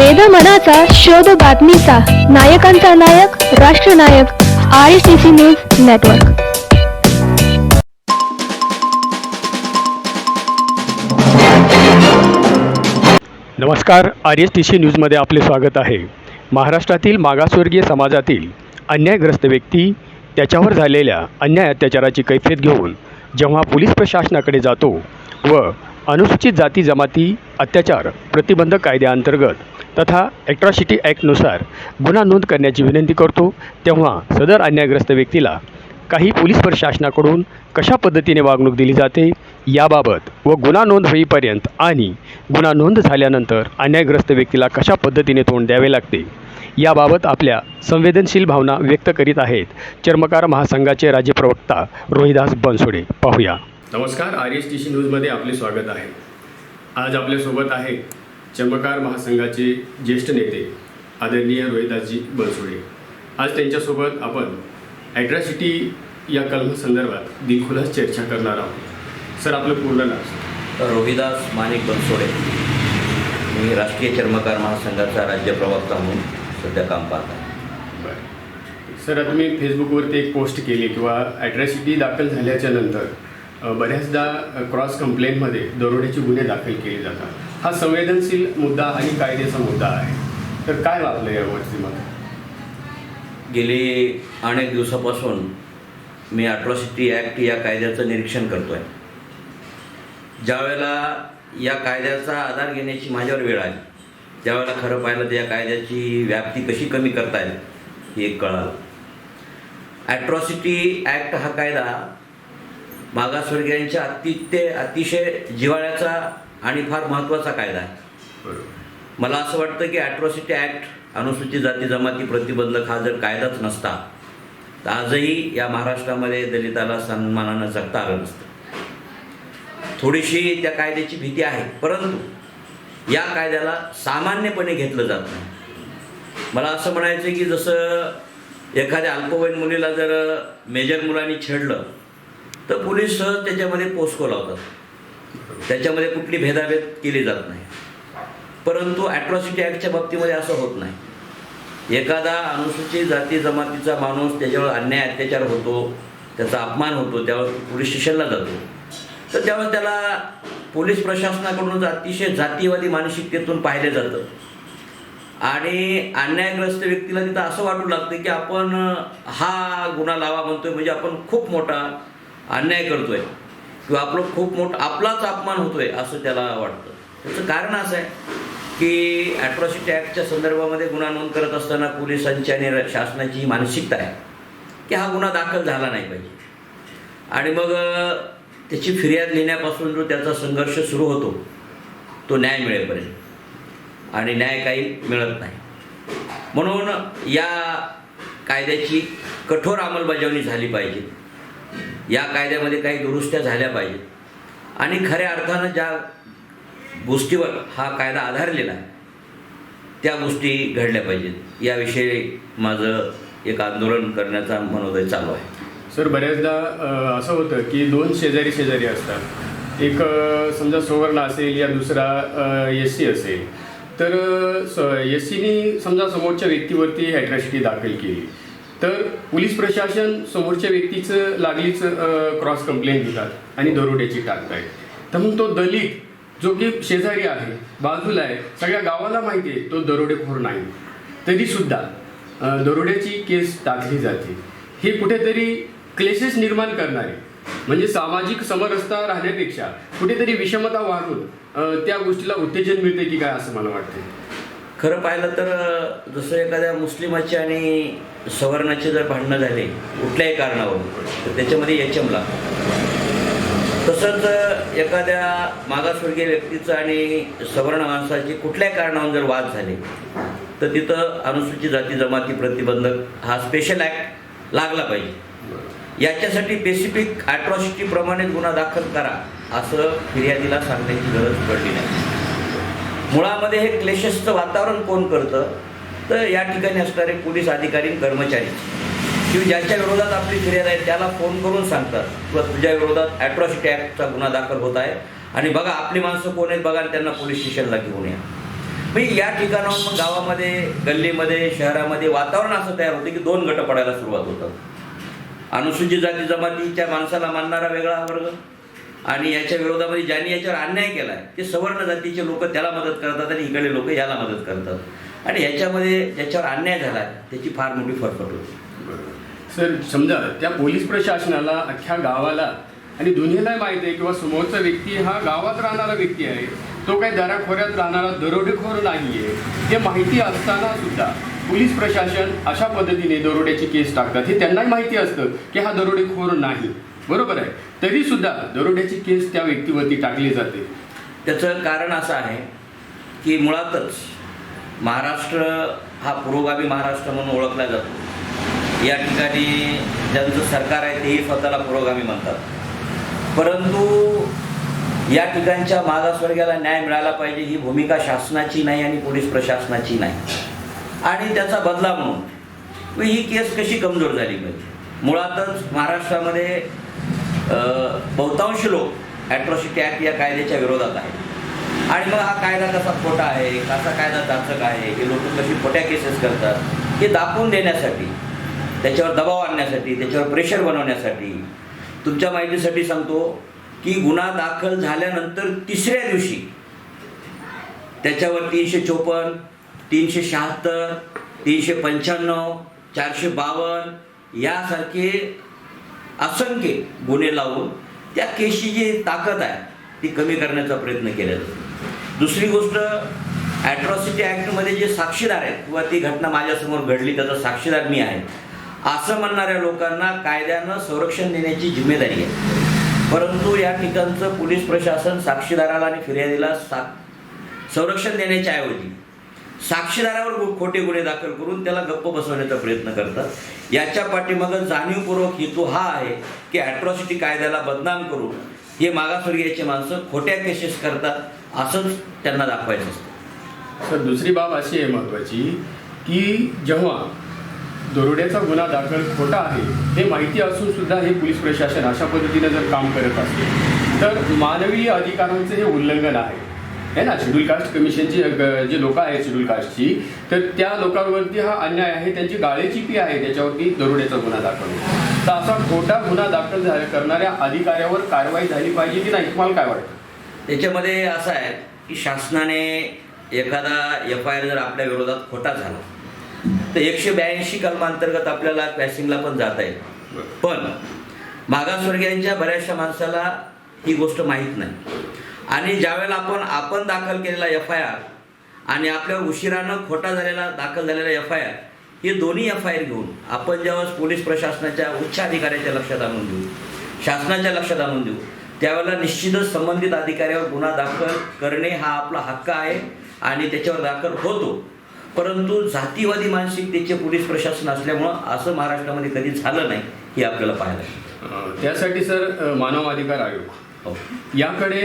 वेद मनाचा शोध बातमीचा. नायकांचा नायक राष्ट्रनायक I C C news network नमस्कार आर एस टी सी न्यूजमध्ये आपले स्वागत आहे. महाराष्ट्रातील मागासवर्गीय समाजातील अन्यायग्रस्त व्यक्ती त्याच्यावर झालेल्या अन्याय अत्याचाराची कैफियत घेऊन जेव्हा पोलीस प्रशासनाकडे जातो व अनुसूचित जाती जमाती अत्याचार प्रतिबंधक कायद्याअंतर्गत तथा ॲट्रॉसिटी ॲक्टनुसार गुन्हा नोंद करण्याची विनंती करतो. तेव्हा सदर अन्यायग्रस्त व्यक्तीला काही पोलीस प्रशासनाकडून कशा पद्धतीने वागणूक दिली जाते? याबाबत व गुन्हा नोंद होईपर्यंत आणि गुन्हा नोंद झाल्यानंतर अन्यायग्रस्त व्यक्तीला कशा पद्धतीने तोंड द्यावे लागते? याबाबत आपल्या संवेदनशील भावना व्यक्त करीत आहेत चर्मकार महासंघाचे राज्य प्रवक्ता रोहिदास बनसोडे. पाहूया. नमस्कार. आर एस टी सी न्यूजमध्ये आपले स्वागत आहे. आज आपल्यासोबत आहे चर्मकार महासंघाचे ज्येष्ठ नेते आदरणीय रोहिदासजी बनसोडे. आज त्यांच्यासोबत आपण ॲट्रॅसिटी या कलमासंदर्भात दिलखुलास चर्चा करणार आहोत. सर आपलं पूर्ण नाव रोहिदास माणिक बनसोडे. मी राष्ट्रीय चर्मकार महासंघाचा राज्य प्रवक्ता म्हणून सध्या काम पाहत आहे. बरं. सर आता मी फेसबुकवरती एक पोस्ट केली किंवा ॲट्रॅसिटी दाखल झाल्याच्यानंतर बऱ्याचदा क्रॉस कंप्लेंटमध्ये दरोड्याचे गुन्हे दाखल केले जातात. हा संवेदनशील मुद्दा आणि कायद्याचा मुद्दा आहे. तर काय वाटलं यावरती मग गेली अनेक दिवसापासून मी अट्रॉसिटी ॲक्ट या कायद्याचं निरीक्षण करतो आहे ज्यावेळेला या कायद्याचा आधार घेण्याची माझ्यावर वेळ आली त्यावेळेला खरं पाहिलं तर या कायद्याची व्याप्ती कशी कमी करता येईल हे एक कळालं. ॲट्रॉसिटी ॲक्ट हा कायदा मागासवर्गीयांच्या अतित्य अतिशय जिव्हाळ्याचा आणि फार महत्त्वाचा कायदा आहे. मला असं वाटतं की ॲट्रॉसिटी ॲक्ट अनुसूचित जाती जमाती प्रतिबंधक हा जर कायदाच नसता तर आजही या महाराष्ट्रामध्ये दलिताला सन्मानानं जगता आलं नसतं. थोडीशी त्या कायद्याची भीती आहे परंतु या कायद्याला सामान्यपणे घेतलं जात नाही. मला असं म्हणायचं की जसं एखाद्या अल्पवयीन मुलीला जर मेजर मुलांनी छेडलं तर पोलीस सहज त्याच्यामध्ये पोस्को लावतात. त्याच्यामध्ये कुठली भेदाभेद केली जात नाही. परंतु ॲट्रॉसिटी ॲक्टच्या बाबतीमध्ये असं होत नाही. एखादा अनुसूचित जाती जमातीचा माणूस त्याच्यावर अन्याय अत्याचार होतो त्याचा अपमान होतो त्यावर पोलीस स्टेशनला जातो. तर त्यावेळेस त्याला पोलीस प्रशासनाकडून अतिशय जातीवादी मानसिकतेतून पाहिलं जातं. आणि अन्यायग्रस्त व्यक्तीला तिथं असं वाटू लागतं की आपण हा गुन्हा लावा म्हणतोय म्हणजे आपण खूप मोठा अन्याय करतोय. किंवा आपलं खूप मोठं आपलाच अपमान होतोय असं त्याला वाटतं. त्याचं कारण असं आहे की ॲट्रॉसिटी ॲक्टच्या संदर्भामध्ये गुन्हा नोंद करत असताना पोलिसांची आणि र- शासनाची ही मानसिकता आहे की हा गुन्हा दाखल झाला नाही पाहिजे. आणि मग त्याची फिर्याद लिहिण्यापासून जो त्याचा संघर्ष सुरू होतो तो न्याय मिळेपर्यंत. आणि न्याय काही मिळत नाही. म्हणून या कायद्याची कठोर अंमलबजावणी झाली पाहिजे. या कायद्यामध्ये काही दुरुस्त्या झाल्या पाहिजेत आणि खऱ्या अर्थानं ज्या गोष्टीवर हा कायदा आधारलेला आहे त्या गोष्टी घडल्या पाहिजेत. याविषयी माझं एक आंदोलन करण्याचा मनोदय चालू आहे. सर बऱ्याचदा असं होतं की दोन शेजारी शेजारी असतात. एक समजा सोवर्ण असेल या दुसरा एस सी असेल. तर स एस सीनी समजा समोरच्या व्यक्तीवरती ॲट्रॅसिटी दाखल केली. तर पोलीस प्रशासन समोरच्या व्यक्तीचं लागलीच क्रॉस कंप्लेंट घेतात आणि दरोड्याची टाकतायत तर मग तो दलित जो की शेजारी आहे बाजूला आहे सगळ्या गावाला माहिती आहे तो दरोडेखोर नाही. तरीसुद्धा दरोड्याची केस टाकली जाते. हे कुठेतरी क्लेशेस निर्माण करणारे म्हणजे सामाजिक समरसता राहण्यापेक्षा कुठेतरी विषमता वाढून त्या गोष्टीला उत्तेजन मिळते की काय असं मला वाटतं खरं पाहिलं तर जसं एखाद्या मुस्लिमाचे आणि सवर्णाचे जर भांडणं झाले कुठल्याही कारणावरून तर त्याच्यामध्ये यचम तसंच एखाद्या मागासवर्गीय व्यक्तीचं आणि सवर्ण माणसाची कुठल्याही कारणावरून जर वाद झाले तर तिथं अनुसूचित जाती जमाती प्रतिबंधक हा स्पेशल ॲक्ट लागला पाहिजे. याच्यासाठी बेसिफिक ॲट्रॉसिटीप्रमाणे गुन्हा दाखल करा असं फिर्यादीला सांगण्याची गरज पडली नाही. मुळामध्ये हे क्लेशसचं वातावरण कोण करतं? तर या ठिकाणी असणारे पोलीस अधिकारी कर्मचारी. किंवा ज्याच्या विरोधात आपली फिर्याद आहे त्याला फोन करून सांगतात. किंवा तुझ्या विरोधात ॲट्रॉसिटी ॲक्टचा गुन्हा दाखल होत आहे. आणि बघा आपली माणसं कोण आहेत बघा आणि त्यांना पोलीस स्टेशनला घेऊन या. म्हणजे या ठिकाणाहून मग गावामध्ये गल्लीमध्ये शहरामध्ये वातावरण असं तयार होतं की दोन गट पडायला सुरुवात होतं अनुसूचित जाती जमातीच्या माणसाला मानणारा वेगळा वर्ग आणि याच्या विरोधामध्ये ज्यांनी याच्यावर अन्याय केला आहे ते सवर्ण जातीचे लोक त्याला मदत करतात आणि इकडे लोक याला मदत करतात. आणि याच्यामध्ये ज्याच्यावर अन्याय झाला त्याची फार मोठी फरफट होते. सर समजा त्या पोलीस प्रशासनाला अख्ख्या गावाला आणि दुनियेला माहिती आहे किंवा समोरचा व्यक्ती हा गावात राहणारा व्यक्ती आहे तो काही दराखोऱ्यात राहणारा दरोडेखोर नाही आहे हे माहिती असताना सुद्धा पोलीस प्रशासन अशा पद्धतीने दरोड्याची केस टाकतात. हे त्यांनाही माहिती असतं की हा दरोडेखोर नाही. बरोबर आहे. तरी सुद्धा दरोड्याची केस त्या व्यक्तीवरती टाकली जाते. त्याचं कारण असं आहे की मुळातच महाराष्ट्र हा पुरोगामी महाराष्ट्र म्हणून ओळखला जातो. या ठिकाणी ज्यांचं सरकार आहे तेही स्वतःला पुरोगामी म्हणतात. परंतु या ठिकाणच्या मागासवर्गाला न्याय मिळाला पाहिजे ही भूमिका शासनाची नाही आणि पोलीस प्रशासनाची नाही. आणि त्याचा बदला म्हणून मग ही केस कशी कमजोर झाली पाहिजे? मुळातच महाराष्ट्रामध्ये बहुतांश लोक ॲट्रॉसिटी ॲक्ट या कायद्याच्या विरोधात आहेत. आणि मग हा कायदा कसा खोटा आहे? कसा कायदा दाचक आहे? हे लोक कशी खोट्या केसेस करतात? हे दाखवून देण्यासाठी त्याच्यावर दबाव आणण्यासाठी त्याच्यावर प्रेशर बनवण्यासाठी तुमच्या माहितीसाठी सांगतो की गुन्हा दाखल झाल्यानंतर तिसऱ्या दिवशी त्याच्यावर तीनशे चोपन्न तीनशे शहात्तर तीनशे पंच्याण्णव चारशे बावन्न यासारखे असंख्य गुन्हे लावून त्या केसची जी ताकद आहे ती कमी करण्याचा प्रयत्न केला जातो दुसरी गोष्ट ॲट्रॉसिटी ॲक्टमध्ये जे साक्षीदार आहेत किंवा ती घटना माझ्यासमोर घडली त्याचा साक्षीदार मी आहे. असं म्हणणाऱ्या लोकांना कायद्यानं संरक्षण देण्याची जिम्मेदारी आहे. परंतु या ठिकाणचं पोलीस प्रशासन साक्षीदाराला आणि फिर्यादीला सा संरक्षण देण्याच्या ऐवजी साक्षीदारावर खोटे गुन्हे दाखल करून त्याला गप्प बसवण्याचा प्रयत्न करतात. याच्या पाठीमागं जाणीवपूर्वक हेतू हा आहे की ॲट्रॉसिटी कायद्याला बदनाम करून हे मागासवर्गीयाचे माणसं खोट्या केसेस करतात असंच त्यांना दाखवायचं असतं. सर दुसरी बाब अशी आहे महत्त्वाची की जेव्हा दरोड्याचा गुन्हा दाखल खोटा आहे हे माहिती असून सुद्धा हे पोलीस प्रशासन अशा पद्धतीने जर काम करत असेल तर मानवीय अधिकारांचं हे उल्लंघन आहे. है ना शेड्यूल कास्ट कमिशनची जे लोक आहेत शेड्यूल कास्टची तर त्या लोकांवरती हा अन्याय आहे त्यांची गाळेची पी आहे त्याच्यावरती दरोड्याचा गुन्हा दाखल. तर असा खोटा गुन्हा दाखल झाला करणाऱ्या अधिकाऱ्यावर कारवाई झाली पाहिजे की नाही? तुम्हाला काय वाटतं? त्याच्यामध्ये असं आहे की शासनाने एखादा एफ आय आर जर आपल्या विरोधात खोटा झाला तर एकशे ब्याऐंशी कलमांतर्गत आपल्याला पॅसिंगला पण जाता येईल. पण मागासवर्गीयांच्या बऱ्याचशा माणसाला ही गोष्ट माहीत नाही. आणि ज्यावेळेला आपण आपण दाखल केलेला एफ आय आर आणि आपल्यावर उशिरानं खोटा झालेला दाखल झालेला एफ आय आर हे दोन्ही एफ आय आर घेऊन आपण जेव्हा पोलीस प्रशासनाच्या उच्च अधिकाऱ्याच्या लक्षात आणून देऊ शासनाच्या लक्षात आणून देऊ त्यावेळेला निश्चितच संबंधित अधिकाऱ्यावर गुन्हा दाखल करणे हा आपला हक्क आहे आणि त्याच्यावर दाखल होतो. परंतु जातीवादी मानसिकतेचे पोलीस प्रशासन असल्यामुळं असं महाराष्ट्रामध्ये कधी झालं नाही हे आपल्याला पाहायला त्यासाठी सर मानवाधिकार आयोग. हो. याकडे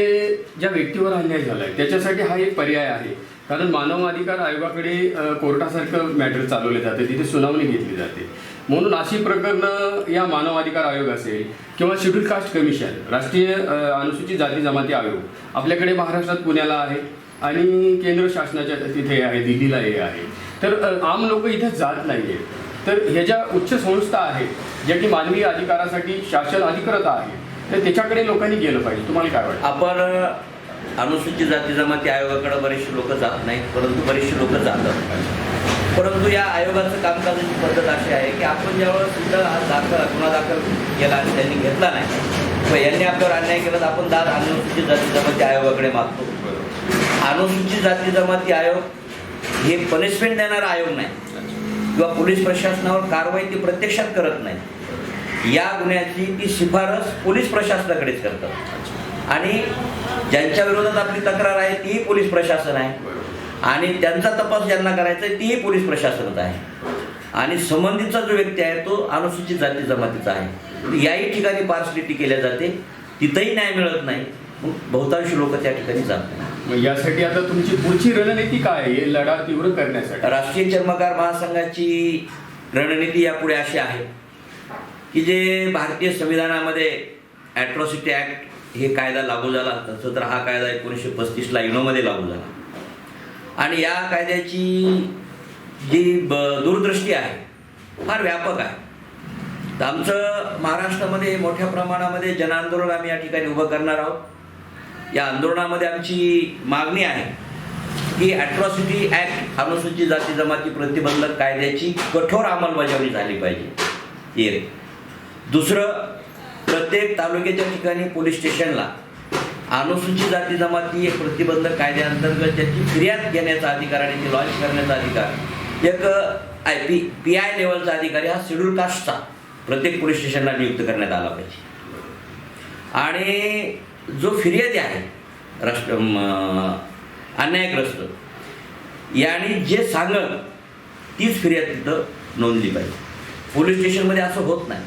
ज्या व्यक्तीवर अन्याय झालाय त्याच्यासाठी हा एक पर्याय आहे. कारण मानव अधिकार आयोगाकडे कोर्टासारखं मॅटर चालवले जाते तिथे सुनावणी घेतली जाते. म्हणून अशी प्रकरणं या मानवाधिकार आयोग असेल किंवा शेड्यूल कास्ट कमिशन राष्ट्रीय अनुसूचित जाती जमाती आयोग आपल्याकडे महाराष्ट्रात पुण्याला आहे आणि केंद्र शासनाच्या तिथे आहे दिल्लीला हे आहे. तर आम लोक इथे जात नाही आहेत तर ह्या ज्या उच्च संस्था आहेत ज्या की मानवी अधिकारासाठी शासन अधिकृत आहे तर त्याच्याकडे लोकांनी गेलं पाहिजे. तुम्हाला काय वाटतं? आपण अनुसूचित जाती जमाती आयोगाकडे बरेचसे लोक जात नाहीत परंतु बरेचसे लोक जातात. परंतु या आयोगाचं कामकाजाची पद्धत अशी आहे की आपण ज्यावेळेस सुद्धा हा दाखल गुन्हा दाखल केला आणि त्यांनी घेतला नाही किंवा यांनी आपल्यावर अन्याय केला तर आपण दाद अनुसूचित जाती जमाती आयोगाकडे मागतो. अनुसूचित जाती जमाती आयोग हे पनिशमेंट देणारा आयोग नाही. किंवा पोलीस प्रशासनावर कारवाई ती प्रत्यक्षात करत नाही. या गुन्ह्याची ती शिफारस पोलीस प्रशासनाकडेच करतात आणि ज्यांच्या विरोधात आपली तक्रार आहे तीही पोलीस प्रशासन आहे. आणि त्यांचा तपास ज्यांना करायचा आहे तीही पोलीस प्रशासनच आहे. आणि संबंधितचा जो व्यक्ती आहे तो अनुसूचित जाती जमातीचा आहे. याही ठिकाणी पार्सलिटी केल्या जाते. तिथंही न्याय मिळत नाही. बहुतांश लोक त्या ठिकाणी जात नाही मग यासाठी आता तुमची पुढची रणनीती काय आहे? हे लढा तीव्र करण्यासाठी. राष्ट्रीय चर्मकार महासंघाची रणनीती यापुढे अशी आहे. की जे भारतीय संविधानामध्ये ॲट्रॉसिटी ॲक्ट हे कायदा लागू झाला तसं तर हा कायदा एकोणीसशे पस्तीसला इनोमध्ये लागू झाला. आणि या कायद्याची जी ब दूरदृष्टी आहे फार व्यापक आहे. तर आमचं महाराष्ट्रामध्ये मोठ्या प्रमाणामध्ये जनआंदोलन आम्ही या ठिकाणी उभं करणार आहोत. या आंदोलनामध्ये आमची मागणी आहे की ॲट्रॉसिटी ॲक्ट अनुसूचित जाती जमाती प्रतिबंधक कायद्याची कठोर अंमलबजावणी झाली पाहिजे. एक दुसरं प्रत्येक तालुक्याच्या ठिकाणी पोलीस स्टेशनला अनुसूचित जाती जमाती एक प्रतिबंधक कायद्याअंतर्गत त्याची फिर्याद घेण्याचा अधिकार आणि ती लॉन्च करण्याचा अधिकार. एक आय पी पी आय लेवलचा अधिकारी हा शेड्यूल कास्टचा प्रत्येक पोलीस स्टेशनला नियुक्त करण्यात आला पाहिजे. आणि जो फिर्यादी आहे राष्ट्र अन्यायग्रस्त याने जे सांगल तीच फिर्याद तिथं नोंदली पाहिजे. पोलीस स्टेशनमध्ये असं होत नाही.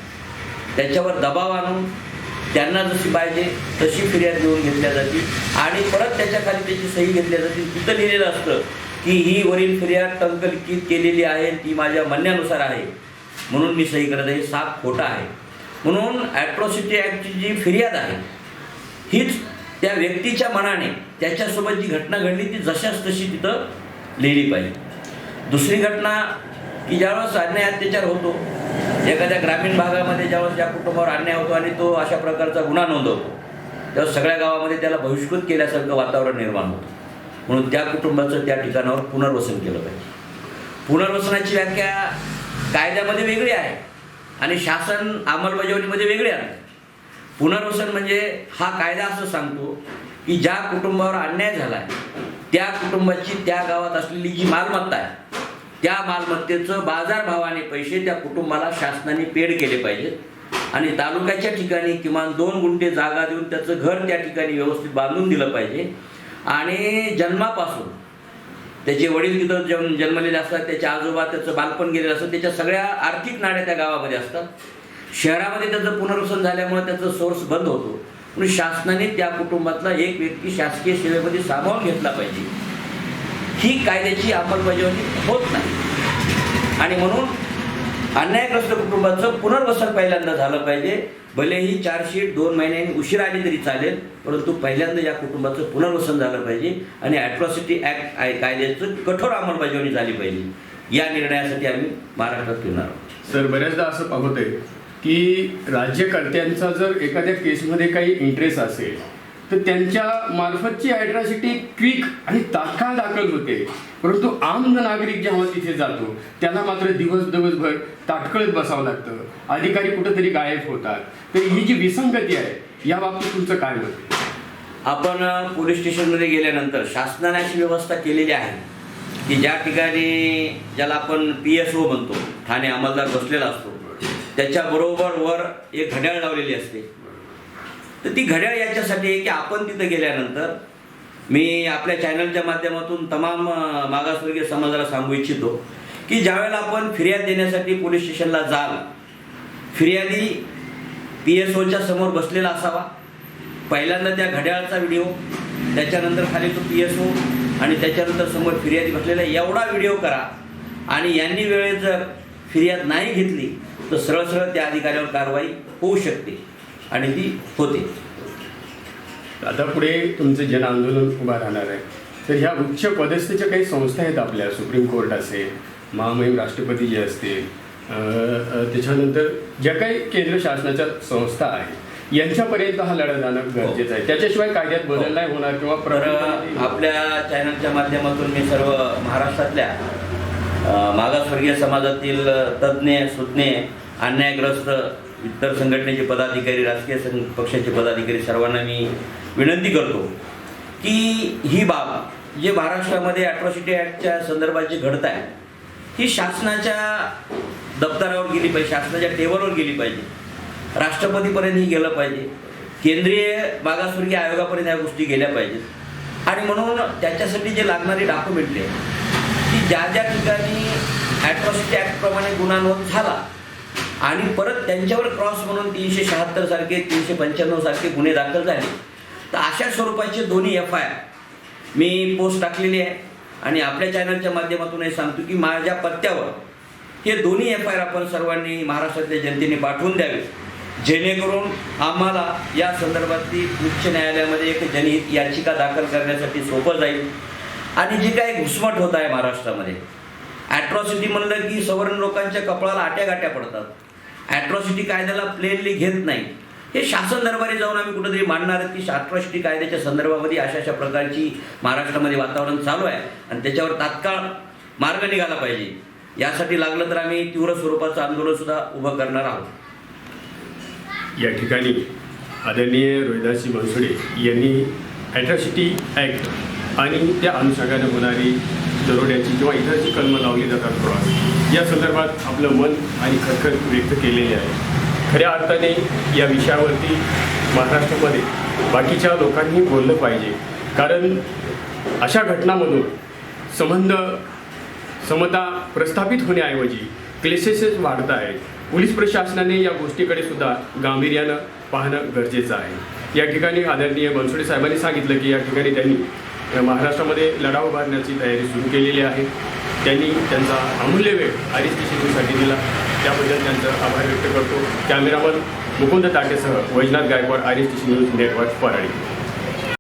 त्याच्यावर दबाव आणून त्यांना जशी पाहिजे तशी फिर्याद घेऊन घेतल्या जाते आणि परत त्याच्याखाली त्याची सही घेतल्या जाते तिथं लिहिलेलं असतं की ही वरील फिर्याद टंकलिखित केलेली आहे ती माझ्या म्हणण्यानुसार आहे. म्हणून मी सही करत आहे. हे साफ खोटा आहे. म्हणून ॲट्रॉसिटी ॲक्टची जी फिर्याद आहे हीच त्या व्यक्तीच्या मनाने त्याच्यासोबत जी घटना घडली ती जशाच तशी तिथं लिहिली पाहिजे. दुसरी घटना की ज्यावेळेस अन्याय अत्याचार होतो एखाद्या ग्रामीण भागामध्ये ज्यावेळेस ज्या कुटुंबावर अन्याय होतो आणि तो अशा प्रकारचा गुन्हा नोंदवतो तेव्हा सगळ्या गावामध्ये त्याला बहिष्कृत केल्यासारखं वातावरण निर्माण होतं. म्हणून त्या कुटुंबाचं त्या ठिकाणावर पुनर्वसन केलं पाहिजे. पुनर्वसनाची व्याख्या कायद्यामध्ये वेगळी आहे आणि शासन अंमलबजावणीमध्ये वेगळी आहे. पुनर्वसन म्हणजे हा कायदा असं सांगतो की ज्या कुटुंबावर अन्याय झाला आहे त्या कुटुंबाची त्या गावात असलेली जी मालमत्ता आहे त्या मालमत्तेचं बाजारभावाने पैसे त्या कुटुंबाला शासनाने पेड केले पाहिजेत. आणि तालुक्याच्या ठिकाणी किमान दोन गुंठे जागा देऊन त्याचं घर त्या ठिकाणी व्यवस्थित बांधून दिलं पाहिजे. आणि जन्मापासून त्याचे वडील तिथं जन्म जन्मलेले असतात त्याचे आजोबा त्याचं बालपण गेलेलं असतं त्याच्या सगळ्या आर्थिक नाड्या त्या गावामध्ये असतात. शहरामध्ये त्याचं पुनर्वसन झाल्यामुळे त्याचं सोर्स बंद होतो. म्हणून शासनाने त्या कुटुंबातला एक व्यक्ती शासकीय सेवेमध्ये सामावून घेतला पाहिजे. ही कायद्याची अंमलबजावणी होत नाही. आणि म्हणून अन्यायग्रस्त कुटुंबाचं पुनर्वसन पहिल्यांदा झालं पाहिजे. भलेही चार्जशीट दोन महिन्यांनी उशीर आली तरी चालेल परंतु पहिल्यांदा या कुटुंबाचं पुनर्वसन झालं पाहिजे आणि ॲट्रॉसिटी ॲक्ट कायद्याचं कठोर अंमलबजावणी झाली पाहिजे. या निर्णयासाठी आम्ही महाराष्ट्रात येणार आहोत. सर बऱ्याचदा असं पाहतोय की राज्यकर्त्यांचा जर एखाद्या केसमध्ये काही इंटरेस्ट असेल तर त्यांच्या मार्फतची ॲट्रॉसिटी क्विक आणि तात्काळ दाखल होते. परंतु आम नागरिक जेव्हा तिथे जातो त्याला मात्र दिवस दिवसभर ताटकळत बसावं लागतं. अधिकारी कुठंतरी गायब होतात. तर ही जी विसंगती आहे या बाबतीत तुमचं काय होतं आपण पोलीस स्टेशनमध्ये गेल्यानंतर शासनाने अशी व्यवस्था केलेली आहे की ज्या ठिकाणी ज्याला आपण पी एस ओ म्हणतो ठाणे अंमलदार बसलेला असतो त्याच्याबरोबर वर एक घड्याळ लावलेली असते. तर ती घड्याळ याच्यासाठी आहे की आपण तिथं गेल्यानंतर मी आपल्या चॅनलच्या माध्यमातून तमाम मागासवर्गीय समाजाला सांगू इच्छितो की ज्यावेळेला आपण फिर्याद देण्यासाठी पोलीस स्टेशनला जाल फिर्यादी पी एस ओच्या समोर बसलेला असावा. पहिल्यांदा त्या घड्याळाचा व्हिडिओ त्याच्यानंतर खाली तो पी एस ओ आणि त्याच्यानंतर समोर फिर्यादी बसलेला एवढा व्हिडिओ करा. आणि यांनी वेळेत जर फिर्याद नाही घेतली तर सरळ सरळ त्या अधिकाऱ्यावर कारवाई होऊ शकते. आणि ती होते. आता पुढे तुमचं जन आंदोलन उभा राहणार आहे. तर ह्या उच्च पदस्थीच्या काही संस्था आहेत आपल्या. सुप्रीम कोर्ट असेल महामहिम राष्ट्रपती जे असतील त्याच्यानंतर ज्या काही केंद्र शासनाच्या संस्था आहेत यांच्यापर्यंत हा लढा जाणं गरजेचं आहे. त्याच्याशिवाय कायद्यात बदल नाही होणार किंवा प्रबलपणे- आपल्या चॅनलच्या माध्यमातून मी सर्व महाराष्ट्रातल्या मागासवर्गीय समाजातील तज्ज्ञ सुज्ञ अन्यायग्रस्त इतर संघटनेचे पदाधिकारी राजकीय संघ पक्षाचे पदाधिकारी सर्वांना मी विनंती करतो की ही बाब जे महाराष्ट्रामध्ये ॲट्रॉसिटी ॲक्टच्या संदर्भात जे घडत आहे ही शासनाच्या दप्तरावर गेली पाहिजे शासनाच्या टेबलवर गेली पाहिजे. राष्ट्रपतीपर्यंत ही गेलं पाहिजे. केंद्रीय मागासवर्गीय आयोगापर्यंत या गोष्टी गेल्या पाहिजेत. आणि म्हणून त्याच्यासाठी जे लागणारे आहे की ज्या ज्या ठिकाणी ॲट्रॉसिटी ॲक्टप्रमाणे गुन्हा नोंद झाला आणि परत त्यांच्यावर क्रॉस म्हणून तीनशे शहात्तर सारखे तीनशे पंच्याण्णव सारखे गुन्हे दाखल झाले. तर अशा स्वरूपाचे दोन्ही एफ आय आर मी पोस्ट टाकलेली आहे. आणि आपल्या चॅनलच्या माध्यमातून हे सांगतो की माझ्या पत्त्यावर हे दोन्ही एफ आय आर आपण सर्वांनी महाराष्ट्रातल्या जनतेने पाठवून द्यावे. जेणेकरून आम्हाला या संदर्भातली उच्च न्यायालयामध्ये एक जनहित याचिका दाखल करण्यासाठी सोपं जाईल. आणि जी काही घुसमट होत आहे महाराष्ट्रामध्ये ॲट्रॉसिटी म्हणलं की सवर्ण लोकांच्या कपाळाला आट्या गाट्या पडतात. ॲट्रॉसिटी कायद्याला प्लेनली घेत नाही. हे शासन दरबारी जाऊन आम्ही कुठेतरी मांडणार आहोत की ॲट्रॉसिटी कायद्याच्या संदर्भामध्ये अशा अशा प्रकारची महाराष्ट्रामध्ये वातावरण चालू आहे आणि त्याच्यावर तात्काळ मार्ग निघाला पाहिजे. यासाठी लागलं तर आम्ही तीव्र स्वरूपाचं आंदोलन सुद्धा उभं करणार आहोत. या ठिकाणी आदरणीय रोहिदासजी बनसोडे यांनी ॲट्रॉसिटी ॲक्ट आणि त्या अनुषंगाने होणारी दरोड्याची किंवा इतर जी कलमं लावली जातात क्रॉस या संदर्भात आपलं मन आणि खरखर व्यक्त केलेले आहे. खऱ्या अर्थाने या विषयावरती महाराष्ट्रामध्ये बाकीच्या लोकांनी बोललं पाहिजे. कारण अशा घटनामधून संबंध समता प्रस्थापित होण्याऐवजी क्लेसेसेस वाढत आहेत. पोलीस प्रशासनाने या गोष्टीकडे सुद्धा गांभीर्यानं पाहणं गरजेचं आहे. या ठिकाणी आदरणीय बनसोडे साहेबांनी सांगितलं की या ठिकाणी त्यांनी महाराष्ट्रामध्ये लढा उभारण्याची तयारी सुरू केलेली आहे. त्यांनी त्यांचा अमूल्य वेळ आर एस दिला. त्याबद्दल त्यांचं आभार व्यक्त करतो. Cameraman Mukund ताटेसह Vaijnath Gaikwad R S T news network पराडी